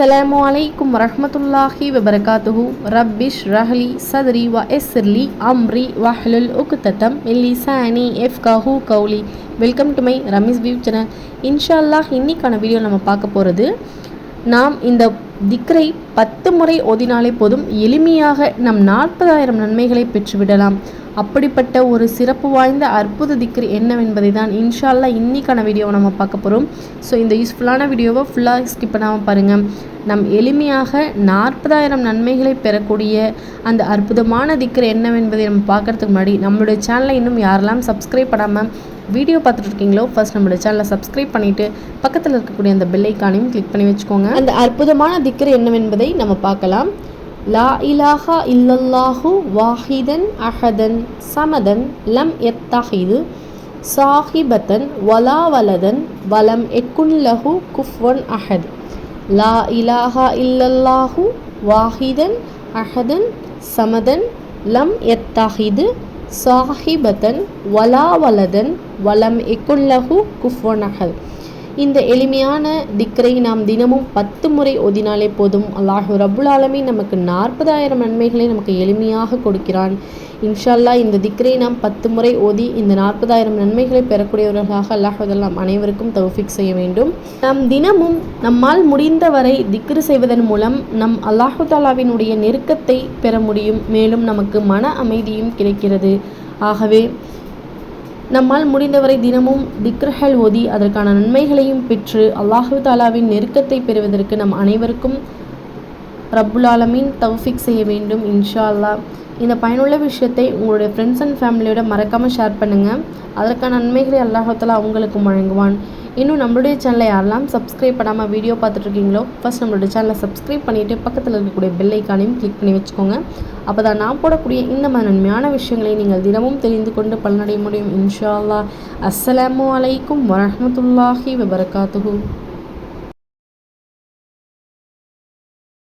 அஸ்ஸலாமு அலைக்கும் ரஹமத்துல்லாஹி வபரகாத்துஹு ரப்பிஷ் ரஹ்லி சத்ரி வ எஸ்ர்லி அம்ரி வஹ்லுல் உக்தத்தம் மில்லிசானி கஹூ கௌலி welcome to my Ramees view channel இன்ஷா அல்லாஹ் இன்னைக்கான வீடியோ நம்ம பார்க்க போகிறது நாம் இந்த திக்ரை பத்து முறை ஓதினாலே போதும். எளிமையாக நம் நாற்பதாயிரம் நன்மைகளை பெற்றுவிடலாம். அப்படிப்பட்ட ஒரு சிறப்பு வாய்ந்த அற்புத திக்ரி என்னவென்பதை தான் இன்ஷால்லா அல்லாஹ் இன்னைக்கான வீடியோவை நம்ம பார்க்க போகிறோம் ஸோ இந்த யூஸ்ஃபுல்லான வீடியோவை ஃபுல்லாக ஸ்கிப் பண்ணாமல் பாருங்கள் நம் எளிமையாக நாற்பதாயிரம் நன்மைகளை பெறக்கூடிய அந்த அற்புதமான திக்ரு என்னவென்பதை நம்ம பார்க்கறதுக்கு முன்னாடி நம்மளுடைய சேனலை இன்னும் யாரெல்லாம் சப்ஸ்கிரைப் பண்ணாமல் வீடியோ பார்த்துட்டு இருக்கீங்களோ ஃபர்ஸ்ட் நம்மளுடைய சேனலை சப்ஸ்கிரைப் பண்ணிவிட்டு பக்கத்தில் இருக்கக்கூடிய அந்த பெல்லைக்கானையும் கிளிக் பண்ணி வச்சுக்கோங்க. அந்த அற்புதமான திக்ரு என்னவென்பதை நம்ம பார்க்கலாம். லா இலாஹா இல்லல்லாஹு வாஹிதன் அஹதன் சமதன் லம் எத்தஹிது சாஹிபத்தன் வலா வலதன் வலம் எக்குல்லஹு குஃப்வன் அஹத். லா இலாஹா இல்லல்லாஹு வாஹிதன் அஹதன் சமதன் லம் எத்தஹிது சாஹிபத்தன் வலா வலதன் வலம் எக்குல்லஹு குஃப்வன் அஹத். இந்த எளிமையான திக்கரை நாம் தினமும் பத்து முறை ஓதினாலே போதும். அல்லாஹு ரபுல் ஆலமி நமக்கு நாற்பதாயிரம் நன்மைகளை நமக்கு எளிமையாக கொடுக்கிறான். இன்ஷால்லா இந்த திக்ரை நாம் பத்து முறை ஓதி இந்த நாற்பதாயிரம் நன்மைகளை பெறக்கூடியவர்களாக அல்லாஹுதல் நாம் அனைவருக்கும் தௌஃபிக் செய்ய வேண்டும். நாம் தினமும் நம்மால் முடிந்தவரை திக்ரு செய்வதன் மூலம் நம் அல்லாஹுதாலாவினுடைய நெருக்கத்தை பெற முடியும். மேலும் நமக்கு மன அமைதியும் கிடைக்கிறது. ஆகவே நம்மால் முடிந்தவரை தினமும் திக்ரஹல் ஓதி அதற்கான நன்மைகளையும் பெற்று அல்லாஹு தாலாவின் நெருக்கத்தை பெறுவதற்கு நம் அனைவருக்கும் ரப்புலாலமின் தௌஃபிக் செய்ய வேண்டும் இன்ஷா அல்லாஹ் இந்த பயனுள்ள விஷயத்தை உங்களுடைய ஃப்ரெண்ட்ஸ் அண்ட் ஃபேமிலியோட மறக்காமல் ஷேர் பண்ணுங்கள் அதற்கான நன்மைகளை அல்லாஹாலா அவங்களுக்கும் வழங்குவான். இன்னும் நம்மளுடைய சேனலை யாரெல்லாம் சப்ஸ்கிரைப் பண்ணாமல் வீடியோ பார்த்துட்ருக்கீங்களோ ஃபஸ்ட் நம்மளுடைய சேனலை சப்ஸ்கிரைப் பண்ணிவிட்டு பக்கத்தில் இருக்கக்கூடிய பெல் ஐக்கானையும் கிளிக் பண்ணி வச்சுக்கோங்க. அப்போ தான் நான் போடக்கூடிய இந்த மாதிரி நன்மையான விஷயங்களை நீங்கள் தினமும் தெரிந்து கொண்டு பலனடைய முடியும். இன்ஷா அல்லாஹ். அஸ்ஸலாமு அலைக்கும் வரமத்துல்லாஹி வபரகாத்துஹு.